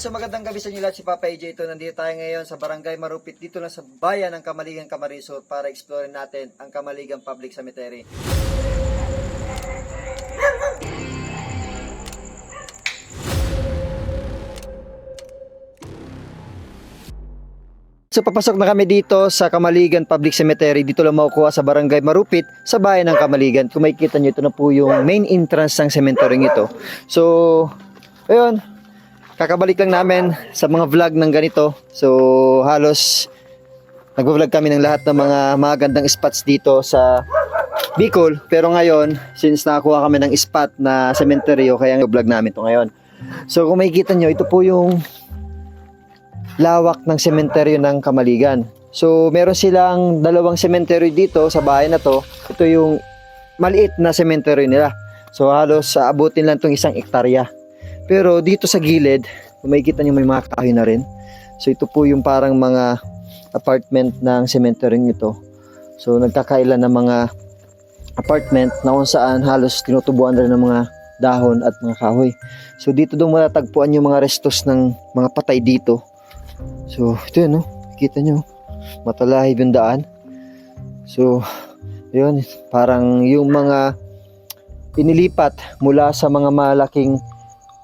So magandang gabi sa inyo lahat si Papa AJ ito. Nandito tayo ngayon sa Barangay Marupit dito lang sa bayan ng Kamaligan, Camarines para explore natin ang Kamaligan Public Cemetery. So papasok na kami dito sa Kamaligan Public Cemetery. Dito lang makukuha sa Barangay Marupit sa bayan ng Kamaligan. Kung makikita nyo, ito na po yung main entrance ng cemetery ito. So, ayun, kakabalik lang namin sa mga vlog ng ganito. So, halos nagvo-vlog kami ng lahat ng mga magandang spots dito sa Bicol. Pero ngayon, since nakakuha kami ng spot na cemetery, kaya vlog namin to ngayon. So, kung makikita nyo, ito po yung lawak ng sementeryo ng Kamaligan. So, meron silang dalawang sementeryo dito sa bahay na to. Ito yung maliit na sementeryo nila. So, halos sa abutin lang tong isang ektarya. Pero dito sa gilid, makikita nyo may mga kahoy na rin. So, ito po yung parang mga apartment ng sementeryo ito. So, nagkakailan ng mga apartment na kung saan halos tinutubuan rin ng mga dahon at mga kahoy. So, dito doon matatagpuan yung mga restos ng mga patay dito. So, ito yun, no? Kita nyo. Matalahib yung daan. So, yun. Parang yung mga inilipat mula sa mga malaking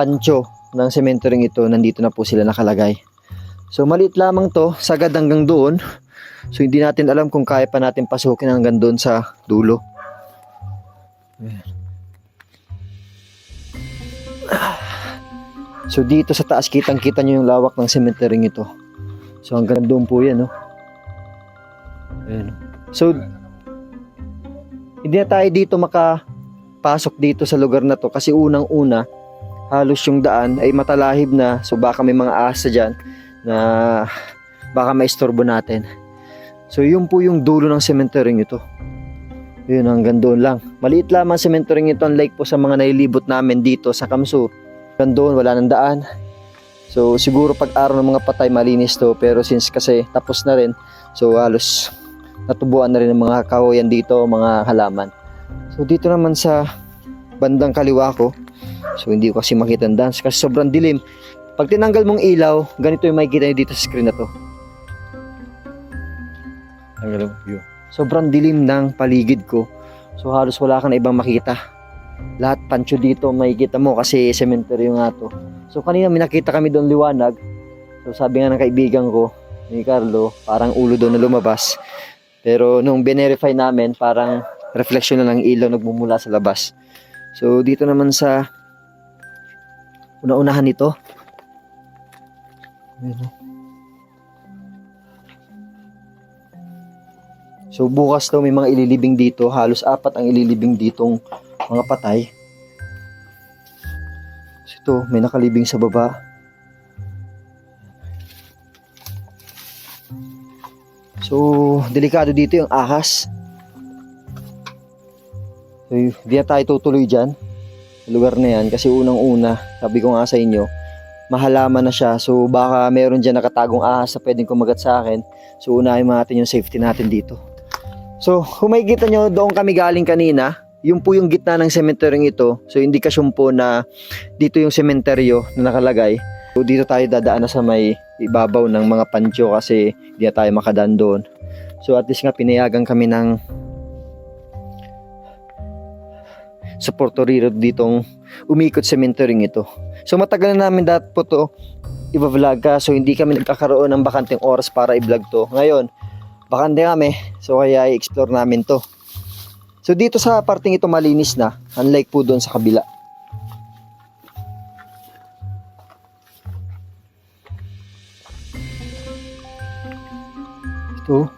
pancho ng sementereng ito, nandito na po sila nakalagay. So, maliit lamang to, sagad hanggang doon. So, hindi natin alam kung kaya pa natin pasukin hanggang doon sa dulo. So dito sa taas kitang-kita nyo yung lawak ng cemetery ito. So hanggang doon po yan, no? Ayan. So hindi na tayo dito makapasok dito sa lugar na to kasi unang-una halos yung daan ay matalahib na so baka may mga asa dyan na baka maistorbo natin. So yun po yung dulo ng cemetery ito. Yun hanggang doon lang. Maliit lamang ang cemetery ito unlike po sa mga nailibot namin dito sa Kamsu hanggang doon wala nang daan. So siguro pag araw ng mga patay malinis to pero since kasi tapos na rin so halos natubuan na rin ng mga kahoyan dito, mga halaman. So dito naman sa bandang kaliwa ko so hindi ko kasi makita ang dance kasi sobrang dilim. Pag tinanggal mong ilaw, ganito yung makikita nyo dito sa screen na to. Tanggal mo view. Sobrang dilim ng paligid ko. So halos wala kang ibang makita lahat pancho dito makikita mo kasi cemetery nga to. So kanina may nakita kami doon liwanag. So sabi nga ng kaibigan ko ni Carlo, parang ulo doon na lumabas. Pero nung binerify namin, parang reflection na ng ilaw nagmumula sa labas. So dito naman sa una-unahan nito. So bukas daw may mga ililibing dito, halos apat ang ililibing ditong mga patay. So, ito, may nakalibing sa baba. So, delikado dito yung ahas. So, hindi na tayo tutuloy dyan. Lugar na yan. Kasi unang-una, sabi ko nga sa inyo, mahalaman na siya. So, baka meron dyan nakatagong ahas na pwedeng kumagat sa akin. So, unahin natin yung safety natin dito. So, kung makikita nyo, doon kami galing kanina yung po yung gitna ng sementeryo ito. So indikasyon po na dito yung sementeryo na nakalagay. So dito tayo dadaan na sa may ibabaw ng mga pansyo kasi hindi tayo makadaan doon. So at least nga pinayagan kami ng sa Puerto Rico ditong umikot sementeryo ito. So matagal na namin dapat po to i-vlog ka so hindi kami nagkakaroon ng bakanteng oras para i-vlog to. Ngayon, bakante kami so kaya i-explore namin to. So dito sa parting ito malinis na, unlike po doon sa kabila. Ito.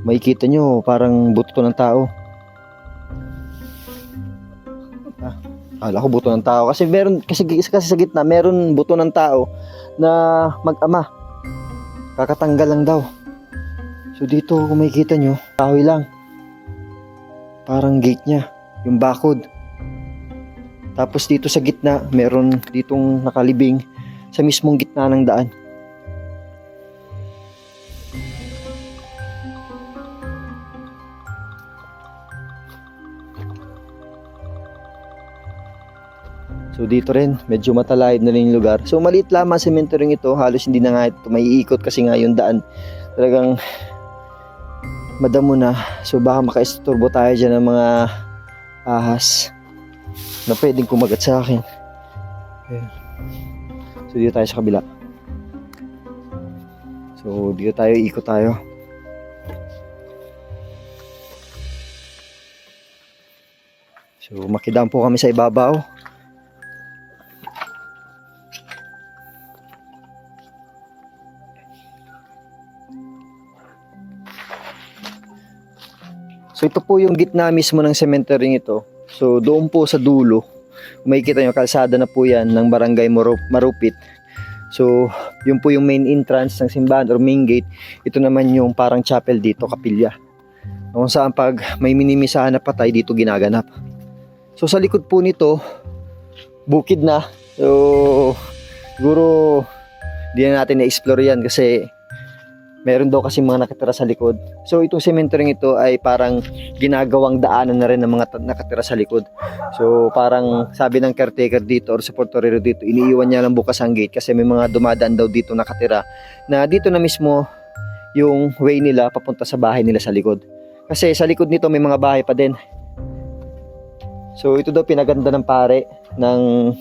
Makikita nyo, parang buto ng tao. Ah, Akala ko buto ng tao. Kasi meron, kasi, kasi sa gitna, meron buto ng tao na mag-ama. Kakatanggal lang daw. So dito kung makikita nyo, kahoy lang. Parang gate niya, yung bakod. Tapos dito sa gitna, meron ditong nakalibing sa mismong gitna ng daan. So dito rin, medyo matalayid na rin yung lugar. So maliit lamang ang cemetery ito, halos hindi na nga ito maiikot kasi nga yung daan talagang madamo na. So baka makaisturbo tayo dyan ng mga ahas na pwedeng kumagat sa akin. Ayan. So dito tayo sa kabila. So dito tayo, ikot tayo. So makidam po kami sa ibabaw. So ito po yung gitna mismo ng cemetery ito. So doon po sa dulo, makikita nyo, kalsada na po yan ng barangay Maru- Marupit. So yun po yung main entrance ng simbahan or main gate. Ito naman yung parang chapel dito, kapilya. Kung saan pag may minimisahan na patay dito ginaganap. So sa likod po nito, bukid na. So siguro di na natin na-explore yan kasi meron daw kasi mga nakatira sa likod. So itong cemetery ito ay parang ginagawang daanan na rin ng mga nakatira sa likod. So parang sabi ng caretaker dito or supportorero dito, iniiwan niya lang bukas ang gate kasi may mga dumadaan daw dito nakatira na dito na mismo yung way nila papunta sa bahay nila sa likod. Kasi sa likod nito may mga bahay pa din. So ito daw pinaganda ng pare ng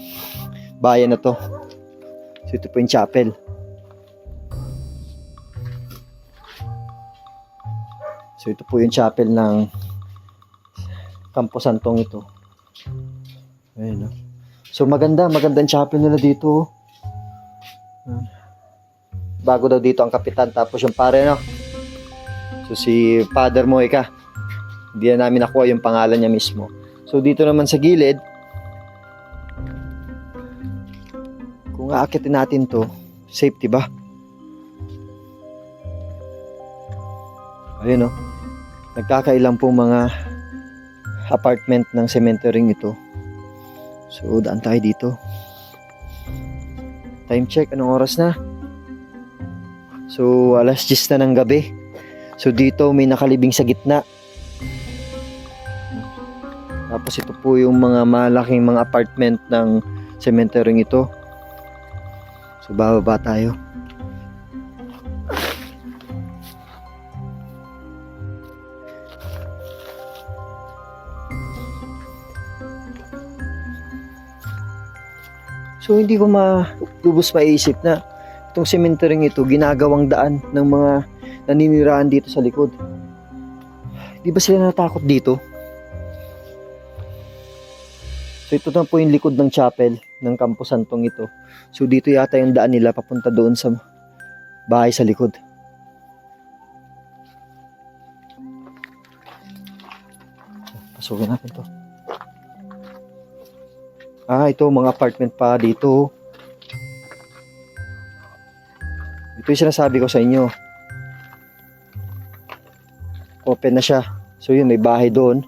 bayan na to. So ito po yung chapel. So ito po yung chapel ng Campo Santong ito. Ayun, no? So maganda, magandang chapel nila dito. oh. Bago daw dito ang kapitan tapos yung pare no. So si Father Moika. Hindi na namin nakuha yung pangalan niya mismo. So dito naman sa gilid kung aakitin natin to, safety ba? Ayun oh. Nagkakailang po mga apartment ng cemetery ito. So, daan tayo dito. Time check, anong oras na? So, alas 10 na ng gabi. So, dito may nakalibing sa gitna. Tapos ito po yung mga malaking mga apartment ng cemetery ito. So, bababa tayo. So hindi ko malubos maisip na itong cemetery ito ginagawang daan ng mga naninirahan dito sa likod. Di ba sila natakot dito? So ito na po yung likod ng chapel ng Campo Santong ito. So dito yata yung daan nila papunta doon sa bahay sa likod. Pasukin natin to. Ah, ito mga apartment pa dito. Ito yung sinasabi ko sa inyo. Open na siya. So yun, may bahay doon.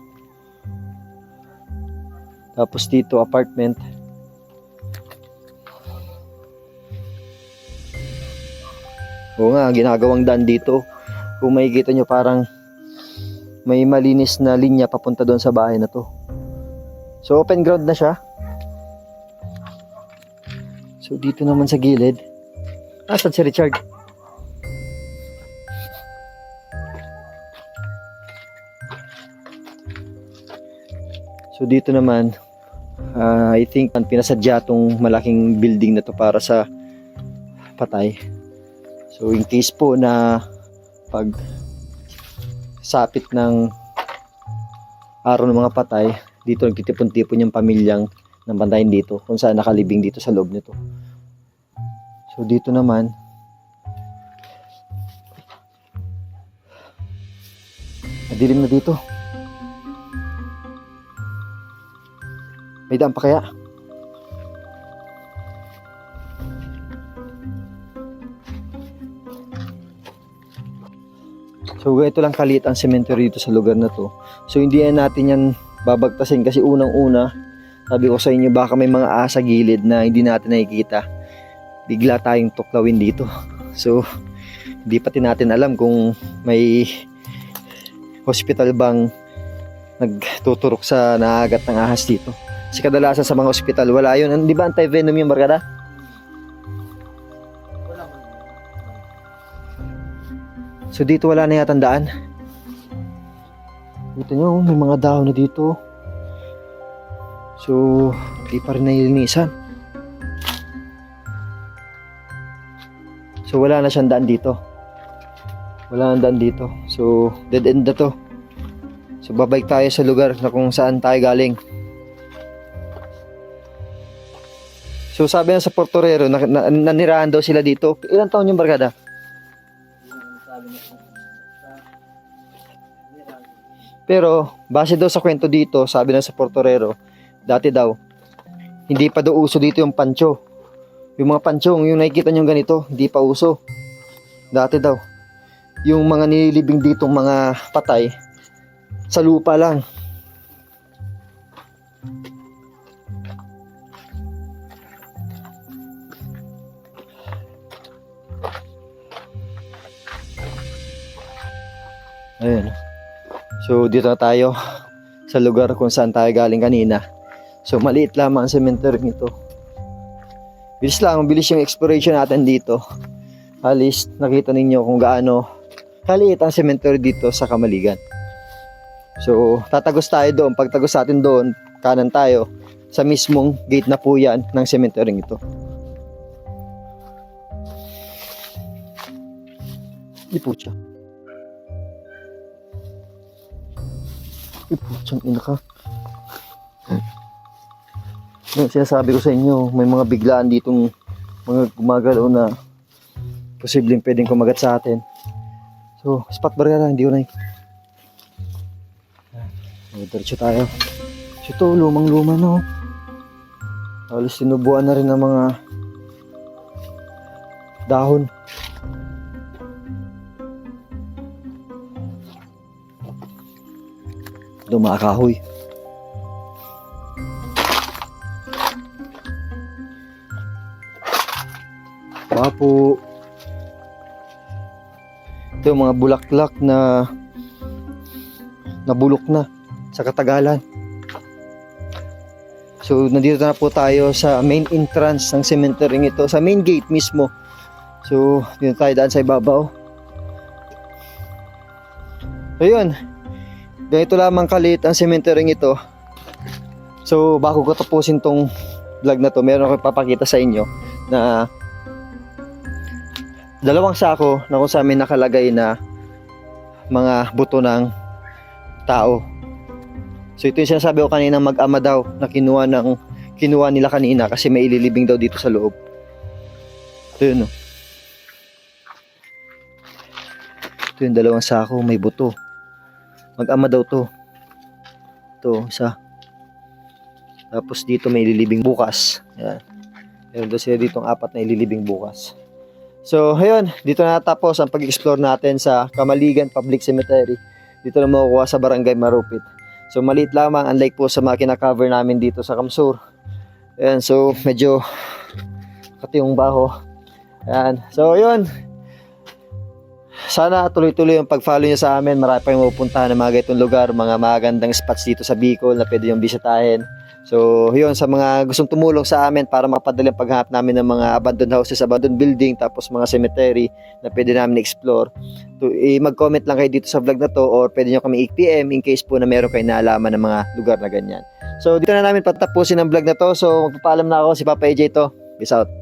Tapos dito, apartment. Oo nga, ginagawang daan dito. Kung makikita nyo, parang may malinis na linya papunta doon sa bahay na to. So open ground na siya. So dito naman sa gilid. Asan si Richard? So dito naman, ah, I think pinasadya tong malaking building na to para sa patay. So in case po na pag sapit ng araw ng mga patay, dito nagtitipon-tipon yung pamilyang ng bantayan dito kung saan nakalibing dito sa loob nito. So dito naman Madilim na dito. May daan pa kaya? So ito lang kaliit ang cemetery dito sa lugar na to. So hindi na natin yan babagtasin kasi unang-una sabi ko sa inyo baka may mga asa gilid na hindi natin nakikita. Bigla tayong tuklawin dito. So hindi pati natin alam kung may hospital bang nagtuturok sa naagat ng ahas dito. Kasi kadalasan sa mga ospital, wala yun. Di ba anti-venom yung barkada? So dito wala na yata daan. Ito nyo, may mga dahon na dito. So, di pa rin nilinisan. So wala na siyang daan dito. Wala nang daan dito. So, dead end na to. So babalik tayo sa lugar na kung saan tayo galing. So sabi na sa Portorero, na, na, nanirahan daw sila dito. Ilang taon yung barkada? Pero, base daw sa kwento dito, sabi na sa Portorero, dati daw, hindi pa daw uso dito yung pancho. Yung mga panchong, yung nakikita nyo ganito, hindi pa uso. Dati daw, yung mga nililibing ditong mga patay, sa lupa lang. Ayun. So dito na tayo sa lugar kung saan tayo galing kanina. So maliit lamang ang cemetery nito. Bilis lang, bilis yung exploration natin dito. Halis nakita ninyo kung gaano kaliit ang cemetery dito sa Kamaligan. So tatagos tayo doon. Pagtagos natin doon, kanan tayo sa mismong gate na po yan ng cemetery ito. Ay, putsang ina ka. Yung sinasabi ko sa inyo, may mga biglaan ditong mga gumagalaw na posibleng pwedeng kumagat sa atin. So, spot barrier hindi ko na Oh, diretso tayo. Ito, lumang-luma no. Halos sinubuan na rin ng mga dahon. Dumakahoy. Wapo. Ito mga bulaklak na nabulok na sa katagalan. So, nandito na po tayo sa main entrance ng cemetery ito, sa main gate mismo. So, dito tayo daan sa ibabaw. So, yun. Ganito lamang kalit ang cemetery ito. So, bago ko tapusin tong vlog na to, meron akong papakita sa inyo na dalawang sako na kung sa amin nakalagay na mga buto ng tao. So ito yung sinasabi ko kanina mag-ama daw na kinuha ng kinuha nila kanina kasi may ililibing daw dito sa loob. Ito yun, no? Ito yung dalawang sako, may buto. Mag-ama daw to. Ito, isa. Tapos dito may ililibing bukas. Yan. Meron daw sila ditong apat na ililibing bukas. So, ayun, dito na natapos ang pag-explore natin sa Kamaligan Public Cemetery. Dito na makukuha sa Barangay Marupit. So, maliit lamang, unlike po sa mga kinaka-cover namin dito sa Kamsur. Ayan, so, medyo kati yung baho. Ayan, so, yun. Sana tuloy-tuloy yung pag-follow nyo sa amin. Marami pa yung mapupuntahan ng mga ganitong lugar, mga magandang spots dito sa Bicol na pwede yung bisitahin. So, yun, sa mga gustong tumulong sa amin para mapadali ang paghanap namin ng mga abandoned houses, abandoned building, tapos mga cemetery na pwede namin explore. To, i- mag-comment lang kayo dito sa vlog na to or pwede nyo kami i-PM in case po na meron kayo naalaman ng mga lugar na ganyan. So, dito na namin patapusin ang vlog na to. So, magpapaalam na ako si Papa AJ to. Peace out.